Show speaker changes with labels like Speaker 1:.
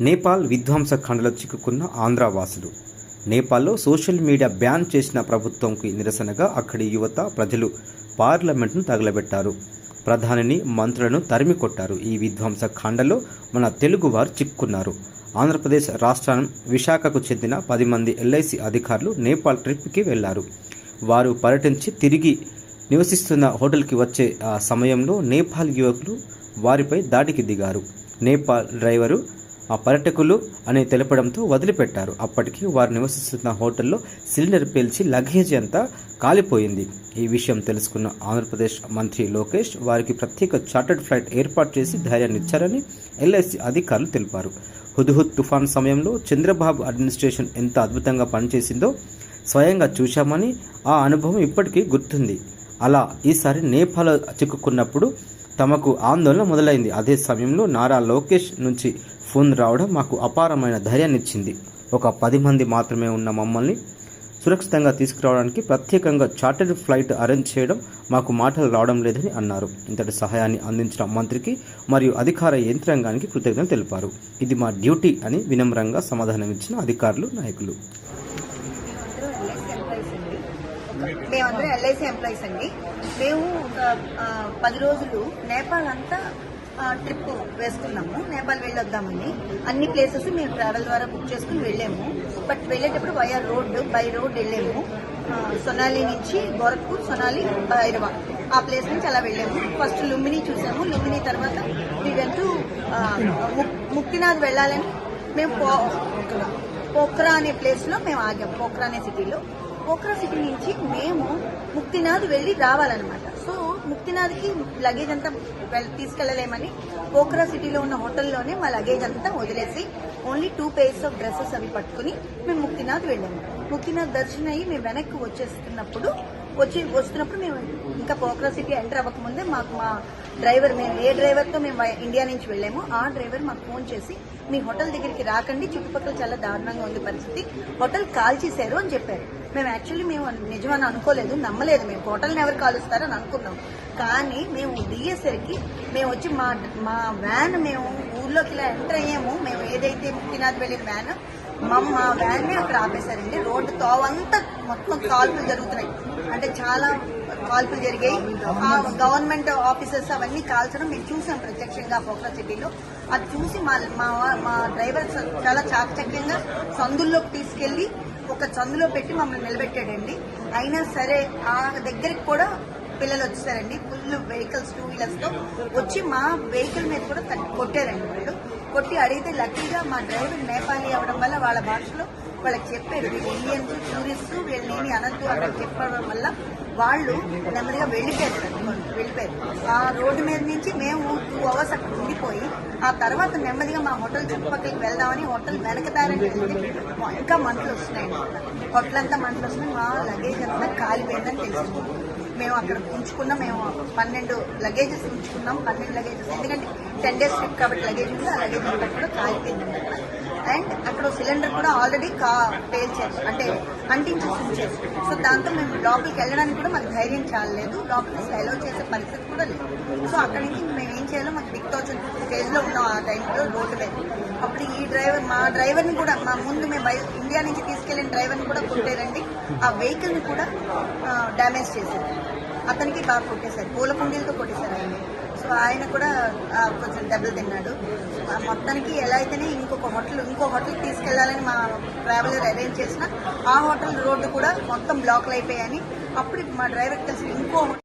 Speaker 1: నేపాల్ విధ్వంస ఖండలో చిక్కుకున్న ఆంధ్రావాసులు. నేపాల్లో social media ban చేసిన ప్రభుత్వంకి నిరసనగా అక్కడి యువత ప్రజలు పార్లమెంట్ను తగలబెట్టారు. ప్రధానిని మంత్రులను తరిమి కొట్టారు. ఈ విధ్వంస ఖండలో మన తెలుగువారు చిక్కున్నారు. ఆంధ్రప్రదేశ్ రాష్ట్రం విశాఖకు చెందిన పది మంది ఎల్ఐసి అధికారులు నేపాల్ ట్రిప్కి వెళ్ళారు. వారు పర్యటించి తిరిగి నివసిస్తున్న హోటల్కి వచ్చే ఆ సమయంలో నేపాల్ యువకులు వారిపై దాడికి దిగారు. నేపాల్ డ్రైవరు ఆ పర్యటకులు అని తెలపడంతో వదిలిపెట్టారు. అప్పటికి వారు నివసిస్తున్న హోటల్లో సిలిండర్ పేల్చి లగేజ్ అంతా కాలిపోయింది. ఈ విషయం తెలుసుకున్న ఆంధ్రప్రదేశ్ మంత్రి లోకేష్ వారికి ప్రత్యేక చార్టర్డ్ ఫ్లైట్ ఏర్పాటు చేసి ధైర్యాన్ని ఇచ్చారని ఎల్ఐసి అధికారులు తెలిపారు. హుద్హుద్ తుఫాన్ సమయంలో చంద్రబాబు అడ్మినిస్ట్రేషన్ ఎంత అద్భుతంగా పనిచేసిందో స్వయంగా చూశామని ఆ అనుభవం ఇప్పటికీ గుర్తుంది. అలా ఈసారి నేపాల్ చిక్కుకున్నప్పుడు తమకు ఆందోళన మొదలైంది. అదే సమయంలో నారా లోకేష్ నుంచి ఫోన్ రావడం మాకు అపారమైన ధైర్యాన్ని ఇచ్చింది ఒక పది మంది మాత్రమే ఉన్న మమ్మల్ని సురక్షితంగా తీసుకురావడానికి ప్రత్యేకంగా చార్టర్డ్ ఫ్లైట్ అరేంజ్ చేయడం మాకు మాటలు రావడం లేదని అన్నారు. ఇంతటి సహాయాన్ని అందించిన మంత్రికి మరియు అధికార యంత్రాంగానికి కృతజ్ఞతలు తెలిపారు. ఇది మా డ్యూటీ అని వినమ్రంగా సమాధానమిచ్చిన అధికారులు నాయకులు.
Speaker 2: మేమందరం ఎల్ఐసి ఎంప్లాయీస్ అండి. మేము ఒక పది రోజులు నేపాల్ అంతా ట్రిప్ వేసుకున్నాము. నేపాల్ వెళ్ళొద్దామని. అన్ని ప్లేసెస్ మేము ట్రావెల్ ద్వారా బుక్ చేసుకుని వెళ్ళాము. బట్ వెళ్ళేటప్పుడు వయా రోడ్ బై రోడ్ వెళ్ళాము. సొనాలి నుంచి గోరఖ్పూర్ సొనాలి భైరవ ఆ ప్లేస్ నుంచి అలా వెళ్ళాము. ఫస్ట్ లుంబిని చూసాము. లుంబిని తర్వాత మీ ముక్తినాథ్ వెళ్ళాలని మేము పో- పోఖ్రా అనే ప్లేస్లో మేము ఆగాము. పోఖ్రా అనే సిటీలో పోక్రా సిటీ నుంచి మేము ముక్తినాథ్ వెళ్ళి రావాలన్నమాట. సో ముక్తినాథ్కి లగేజ్ అంతా తీసుకెళ్ళలేమని పోక్రా సిటీలో ఉన్న హోటల్లోనే మా లగేజ్ అంతా వదిలేసి only two pairs of dresses అవి పట్టుకుని మేము ముక్తినాథ్ వెళ్ళాము. ముక్తినాథ్ దర్శనం అయ్యి మేము వెనక్కి వచ్చేస్తున్నప్పుడు వచ్చి వస్తున్నప్పుడు మేము ఇంకా పోక్రా సిటీ ఎంటర్ అవ్వకముందే మాకు మా డ్రైవర్ మేము ఏ డ్రైవర్తో మేము ఇండియా నుంచి వెళ్ళామో ఆ డ్రైవర్ మాకు ఫోన్ చేసి మీ హోటల్ దగ్గరికి రాకండి చుట్టుపక్కల చాలా దారుణంగా ఉంది పరిస్థితి హోటల్ కాల్ చేశారు అని చెప్పారు. మేము యాక్చువల్లీ మేము నిజమని అనుకోలేదు నమ్మలేదు. మేము హోటల్ని ఎవరు కాలుస్తారని అనుకున్నాం. కానీ మేము దిగేసరికి మేము వచ్చి మా మా వ్యాన్ మేము ఊర్లోకి ఇలా ఎంటర్ అయ్యాము. మేము ఏదైతే ముక్తినాథ్ వెళ్ళిన వ్యాన్ మా మా వ్యాన్ని అక్కడ ఆపేశారండి. రోడ్డు తోవంతా మొత్తం కాల్పులు జరుగుతున్నాయి. అంటే చాలా కాల్పులు జరిగాయి. ఆ గవర్నమెంట్ ఆఫీసర్స్ అవన్నీ కాల్చడం మేము చూసాం ప్రత్యక్షంగా పోక్రా సిటీలో. అది చూసి మా మా మా డ్రైవర్ చాలా చాకచక్యంగా సందుల్లోకి తీసుకెళ్ళి ఒక చందులో పెట్టి మమ్మల్ని నిలబెట్టాడండి. అయినా సరే ఆ దగ్గరికి కూడా పిల్లలు వచ్చేసారండి. ఫుల్ వెహికల్స్ టూ వీలర్స్తో వచ్చి మా వెహికల్ మీద కూడా కొట్టారండి వాళ్ళు. కొట్టి అడిగితే లక్కీగా మా డ్రైవర్ నేపాలి అవడం వల్ల వాళ్ళ భాషలో వాళ్ళకి చెప్పారు. వీళ్ళు ఇండియన్స్ టూరిస్ట్ వీళ్ళని అనద్దు అక్కడ చెప్పడం వల్ల వాళ్ళు నెమ్మదిగా వెళ్ళిపోయారు. వెళ్ళిపోయారు. ఆ రోడ్డు మీద నుంచి మేము టూ అవర్స్ అక్కడ ఉండిపోయి ఆ తర్వాత నెమ్మదిగా మా హోటల్ చుట్టుపక్కలకి వెళ్దామని హోటల్ వెనకదారని వెళ్తే ఇంకా మంటలు వస్తున్నాయి. హోటల్ అంతా మంటలు వస్తున్నాయి. మా లగేజ్ అంతా కాలిపోయిందని తెలిసింది. మేము అక్కడ ఉంచుకున్నాం. మేము పన్నెండు లగేజెస్ ఉంచుకున్నాం. పన్నెండు లగేజెస్. ఎందుకంటే టెన్ డేస్ ట్రిప్ కాబట్టి లగేజ్ ఉంది. ఆ లగేజ్ అంతా కూడా కాలిపోయింది అక్కడ. అండ్ అక్కడ సిలిండర్ కూడా ఆల్రెడీ కా పేల్చారు అంటే అంటించేసి ఉంచారు సో దాంతో మేము లోపలికి వెళ్ళడానికి కూడా మాకు ధైర్యం చాలలేదు. లోపలికి అసలు అలౌ చేసే పరిస్థితి కూడా లేదు. సో అక్కడి నుంచి మేము చేయాలో మాకు దిక్తోచిన స్టేజ్ స్టేజ్లో ఉన్నాం ఆ టైంలో రోడ్డుపై అప్పుడు ఈ డ్రైవర్ మా డ్రైవర్ని కూడా మా ముందు మేము బయ ఇండియా నుంచి తీసుకెళ్ళిన డ్రైవర్ని కూడా కొట్టారండి. ఆ వెహికల్ని కూడా డ్యామేజ్ చేశారు. అతనికి బాగా కొట్టేశారు. పూల కుండీలతో కొట్టేశారు ఆయన. సో ఆయన కూడా కొంచెం దెబ్బలు తిన్నాడు. మొత్తానికి ఎలా అయితేనే ఇంకొక హోటల్ ఇంకో హోటల్ తీసుకెళ్ళాలని మా ట్రావెలర్ అరేంజ్ చేసిన ఆ హోటల్ రోడ్డు కూడా మొత్తం బ్లాక్లు అయిపోయాయని అప్పుడు మా డ్రైవర్కి తెలిసి ఇంకో